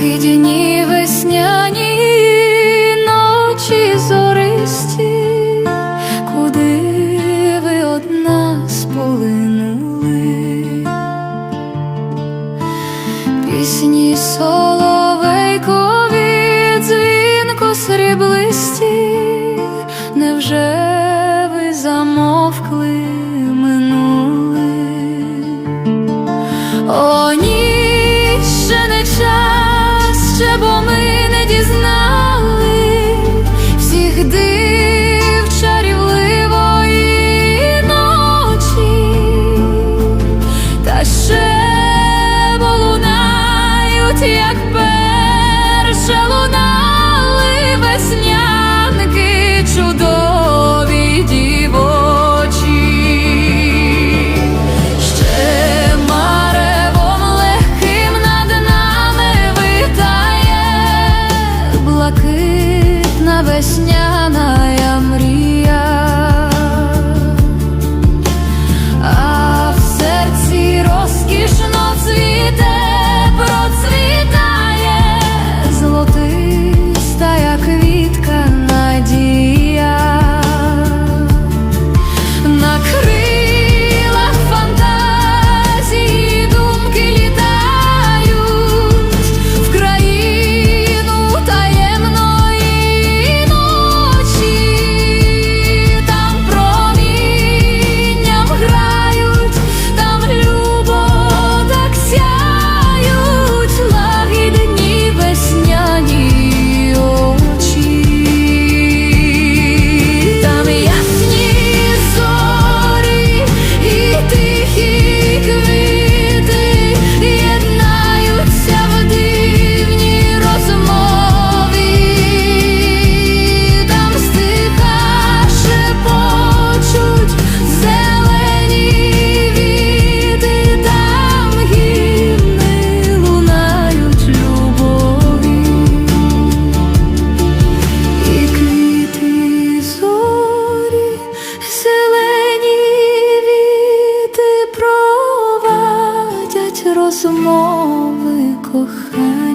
Лідяні весняні ночі зористі, куди ви од нас полинули? Пісні соловейкові, дзвінко сріблисті, як перша луна. 我还